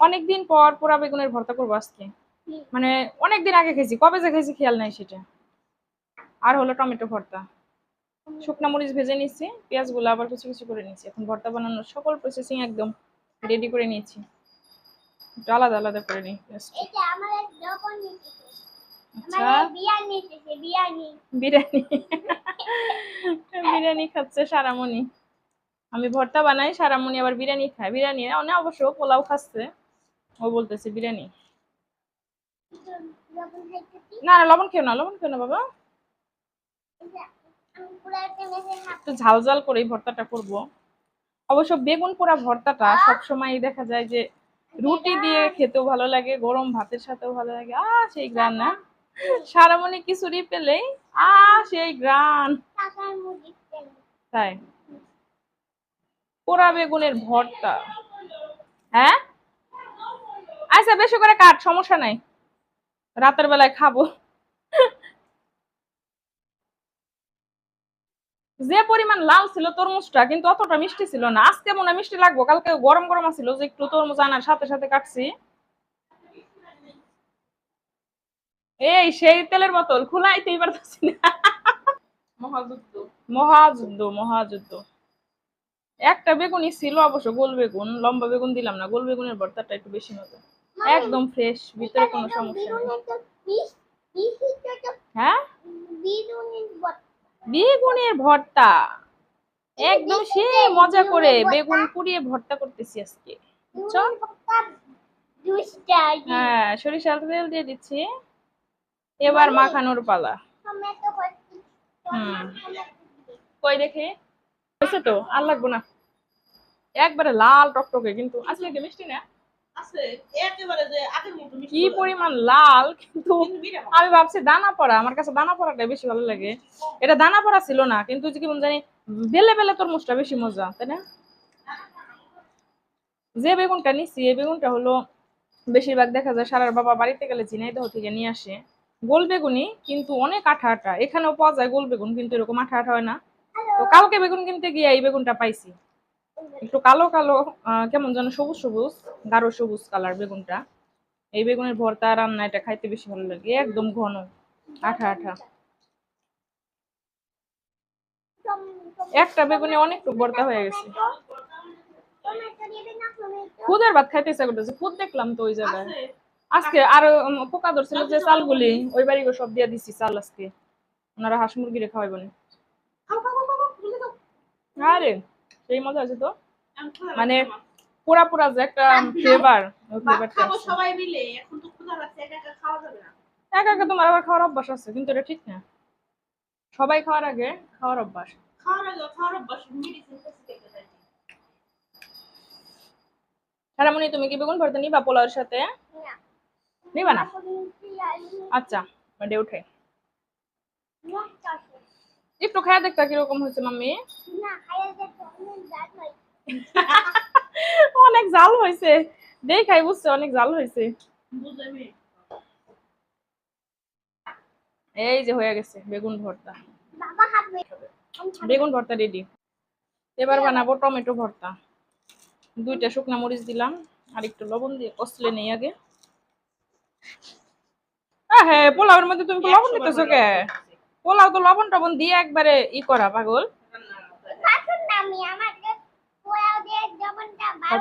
অনেকদিন পর পোড়া বেগুনের ভর্তা করব আজকে। মানে অনেকদিন আগে খেয়েছি কবে যে খেয়েছি খেয়াল নাই সেটা। আর হলো টমেটো ভর্তা। শুকনা মরিচ ভেজে নিচ্ছি পেঁয়াজগুলো আবার কিছু কিছু করে নিচ্ছি এখন ভর্তা বানানোর সকল প্রসেসিং একদম রেডি করে নিয়েছি। একটু আলাদা আলাদা করে নিই আচ্ছা। বিরিয়ানি বিরিয়ানি। খাচ্ছে সারামণি। আমি ভর্তা বানাই সারামণি আবার বিরিয়ানি খায়। বিরিয়ানি না অবশ্য পোলাও খাচ্ছে। ও বলতেছে, বিরিয়ানি? না না, লবণ খেও না, লবণ খেও না বাবা। একটা ঝাল ঝাল করে ভর্তাটা করব। অবশ্য বেগুন পোড়া ভর্তাটা সবসময় দেখা যায় যে রুটি দিয়ে খেতেও ভালো লাগে, গরম ভাতের সাথেও ভালো লাগে। আ, সেই গ্রান না। সারামণি খিচুড়ি পেলেই, আ, সেই গ্রান। তাই। পোড়া বেগুনের ভর্তা। হ্যাঁ? আচ্ছা বেশি করে কাট সমস্যা নাই। রাতের বেলায় খাব। যে পরিমাণ লাল ছিল তরমুজটা কিন্তু অতটা মিষ্টি ছিল না। আজকে মনে মিষ্টি লাগবো কালকে গরম গরম ছিল যে একটু তরমুজ আনার সাথে সাথে কাটছি। এই সেই তেলের বোতল খুলাইতেই পারতেছি না। মহাযুদ্ধ। মহাযুদ্ধ মহাযুদ্ধ। একটা বেগুনই ছিল অবশ্য গোল বেগুন লম্বা বেগুন দিলাম না গোল বেগুনের ভর্তাটা একটু বেশি মতো একদম ফ্রেশ ভিতরে কোনো সমস্যা হ্যাঁ? বেগুনের ভর্তা। একদম সে মজা করে বেগুন পুড়িয়ে ভর্তা করতেছি আজকে। হ্যাঁ সরিষার তেল দিয়ে দিচ্ছি। এবার মাখানোর পালা। হুম। কই দেখে? হয়েছে তো? আর লাগবো না। একবারে লাল টকটকে, কিন্তু আসলে মিষ্টি না? কি পরিমাণ লাল কিন্তু কিন্তু আমি ভাবছি দানা পড়া আমার কাছে দানা পড়াটা বেশি ভালো লাগে। এটা দানা পড়া ছিল না কিন্তু কেমন জানি বেলে বেলে তরমুজটা বেশি মজা তাই না? যে বেগুনটা নিচ্ছি এই বেগুনটা হলো বেশিরভাগ দেখা যায় সারার বাবা বাড়িতে গেলে ঝিনাইদহ থেকে নিয়ে আসে। গোল বেগুনি কিন্তু অনেক আঠা আঠা। এখানেও পাওয়া যায় গোল বেগুন কিন্তু এরকম আঠা আঠা হয় না। তো কালকে বেগুন কিনতে গিয়ে এই বেগুনটা পাইছি। একটু কালো কালো কেমন যেন সবুজ সবুজ গাঢ় সবুজ কালার বেগুনটা। এই বেগুনের ভর্তা রান্না এটা খাইতে বেশি ভালো লাগে একদম ঘন আঠা আঠা। একটা বেগুনে অনেকটুকু ভর্তা হয়ে গেছে। খুদের ভাত খাইতে ইচ্ছা করতেছে খুদ দেখলাম তো ওই জায়গায়। আজকে আর পোকা ধরছিল যে চালগুলি ওই বাড়ি সব দিয়ে দিছি চাল আজকে। ওনারা হাঁস খাও, খুলে দাও। আরে! সেই মজা আছে তো? মানে। পুরা পুরা যে একটা ফ্লেভার খাব সবাই মিলে এখন তো ক্ষুধা লাগছে একা একা খাওয়া যাবে না। একা একা তোমার আবার খাওয়ার অভ্যাস আছে কিন্তু এটা ঠিক না। সবাই খাওয়ার আগে খাওয়ার অভ্যাস। খাওয়ার আগে খাওয়ার অভ্যাস সারামণি তুমি কি বেগুন ভর্তা নিবা পোলাওর সাথে? নিবা না? আচ্ছা ডে উঠে। একটু খায়া দেখতা কীরকম হয়েছে মাম্মি। অনেক জাল হয়েছে। দেখাই বুঝছে অনেক জাল হয়েছে। এই যে হয়ে গেছে বেগুন ভর্তা। বেগুন ভর্তা রেডি এবার বানাবো টমেটো ভর্তা। দুইটা শুকনা মরিচ দিলাম আর একটু লবণ দিয়ে কষলে নেই আগে। আহ, হ্যাঁ পোলাওয়ের মধ্যে তুমি লবণ দিতেছো কে? পোলাও তো লবণ টবণ দিয়ে একবারে ই করা পাগল।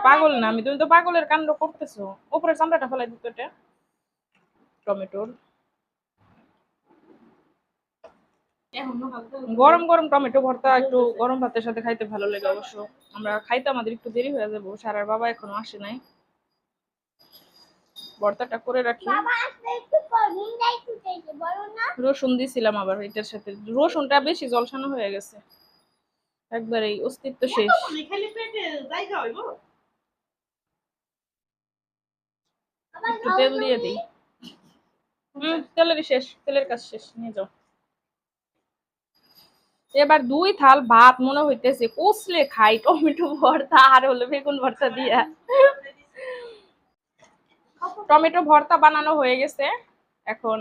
পাগল না আমি তুমি তো পাগলের কাণ্ড করতেছো। উপরে চামড়াটা ফেলাই দিত এটা। টমেটোর। গরম গরম টমেটো ভর্তা একটু গরম ভাতের সাথে খাইতে ভালো লাগে অবশ্য। আমরা খাইতে আমাদের একটু দেরি হয়ে যাব সারার বাবা এখনও আসে নাই। ভর্তাটা করে রাখি। রসুন দিছিলাম আবার এটার সাথে। রসুনটা বেশি জলসানো হয়ে গেছে। একবারে অস্তিত্ব শেষ। একটু তেল দিয়ে দিই। হুম তেলেরই শেষ তেলের কাজ শেষ নিয়ে যাও। এবার দুই থাল ভাত মনে হইতেছে কষলে খাই টমেটো ভর্তা আর হলো বেগুন ভর্তা দিয়া। টমেটো ভর্তা বানানো হয়ে গেছে। এখন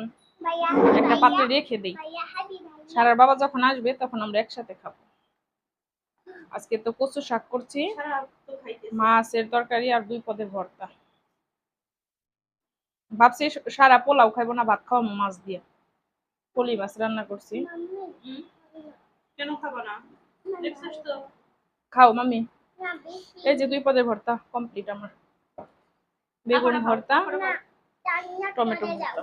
একটা পাত্রে রেখে দিই। ভাইয়া সারার বাবা যখন আসবে তখন আমরা একসাথে খাব। আজকে তো কচু শাক করছি। সারা তো খাইতে মাছের তরকারি আর দুই পদের ভর্তা। ভাবছি সারা পোলাও খাইবো না ভাত খাওয়াবো মাছ দিয়ে। পলি মাছ রান্না করছি। কেন খাব না? খাও মামি এই যে দুই পদের ভর্তা কমপ্লিট আমার। বেগুন ভর্তা টমেটো ভর্তা।